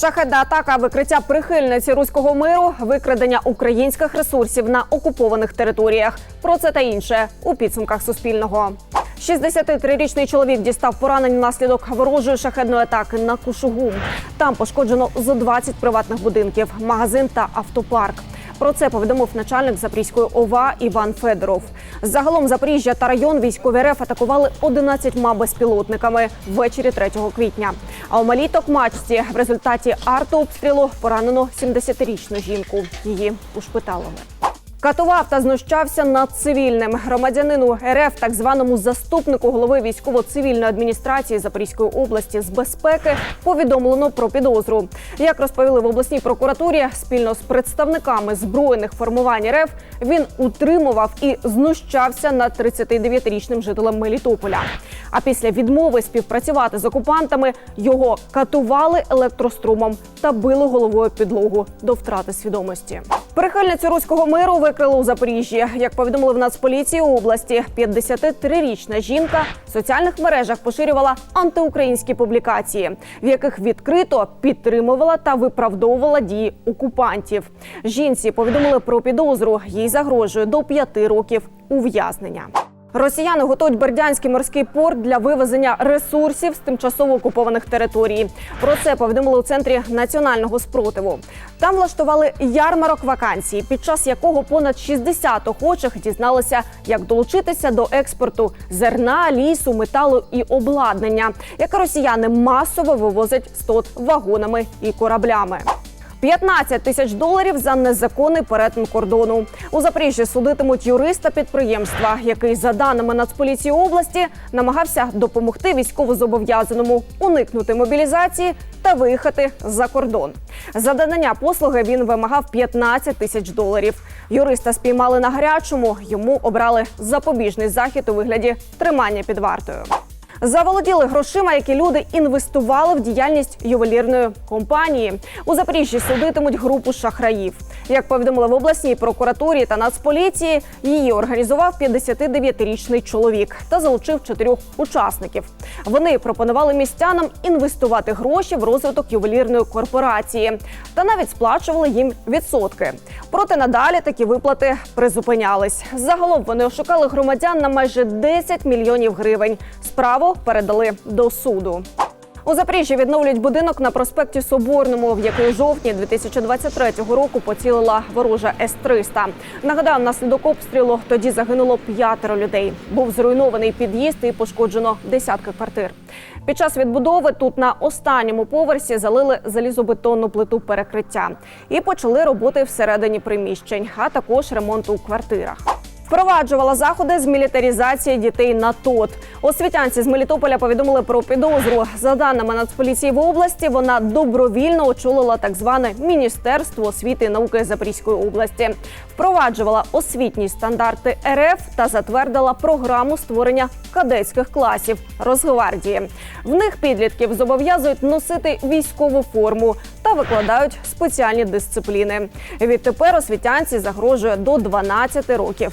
Шахедна атака, викриття прихильниці руського миру, викрадення українських ресурсів на окупованих територіях. Про це та інше у підсумках Суспільного. 63-річний чоловік дістав поранень внаслідок ворожої шахедної атаки на кушугу. Там пошкоджено зо 20 приватних будинків, магазин та автопарк. Про це повідомив начальник Запорізької ОВА Іван Федоров. Загалом Запоріжжя та район військові РФ атакували 11 безпілотниками ввечері 3 квітня. А у малій Токмачці в результаті артообстрілу поранено 70-річну жінку. Її ушпиталили. Катував та знущався над цивільним громадянину РФ, так званому заступнику голови військово-цивільної адміністрації Запорізької області з безпеки повідомлено про підозру. Як розповіли в обласній прокуратурі, спільно з представниками збройних формувань РФ він утримував і знущався над 39-річним жителем Мелітополя. А після відмови співпрацювати з окупантами його катували електрострумом та били головою підлогу до втрати свідомості. Прихильницю руського миру викрили у Запоріжжі. Як повідомили в Нацполіції області, 53-річна жінка в соціальних мережах поширювала антиукраїнські публікації, в яких відкрито підтримувала та виправдовувала дії окупантів. Жінці повідомили про підозру. Їй загрожує до п'яти років ув'язнення. Росіяни готують Бердянський морський порт для вивезення ресурсів з тимчасово окупованих територій. Про це повідомили у центрі національного спротиву. Там влаштували ярмарок вакансій, під час якого понад 60 охочих дізналися, як долучитися до експорту зерна, лісу, металу і обладнання, яке росіяни масово вивозять з ТОТ вагонами і кораблями. 15 тисяч доларів за незаконний перетин кордону. У Запоріжжі судитимуть юриста підприємства, який, за даними Нацполіції області, намагався допомогти військовозобов'язаному уникнути мобілізації та виїхати за кордон. За надання послуги він вимагав 15 тисяч доларів. Юриста спіймали на гарячому. Йому обрали запобіжний захід у вигляді тримання під вартою. Заволоділи грошима, які люди інвестували в діяльність ювелірної компанії. У Запоріжжі судитимуть групу шахраїв. Як повідомили в обласній прокуратурі та нацполіції, її організував 59-річний чоловік та залучив чотирьох учасників. Вони пропонували містянам інвестувати гроші в розвиток ювелірної корпорації та навіть сплачували їм відсотки. Проте надалі такі виплати призупинялись. Загалом вони ошукали громадян на майже 10 мільйонів гривень. Справу передали до суду. У Запоріжжі відновлюють будинок на проспекті Соборному, в який у жовтні 2023 року поцілила ворожа С-300. Нагадаю, внаслідок обстрілу тоді загинуло п'ятеро людей. Був зруйнований під'їзд і пошкоджено десятки квартир. Під час відбудови тут на останньому поверсі залили залізобетонну плиту перекриття і почали роботи всередині приміщень, а також ремонт у квартирах. Впроваджувала заходи з мілітарізації дітей на ТОТ. Освітянці з Мелітополя повідомили про підозру. За даними Нацполіції в області, вона добровільно очолила так зване Міністерство освіти і науки Запорізької області. Впроваджувала освітні стандарти РФ та затвердила програму створення кадетських класів Росгвардії. В них підлітків зобов'язують носити військову форму та викладають спеціальні дисципліни. Відтепер освітянці загрожує до 12 років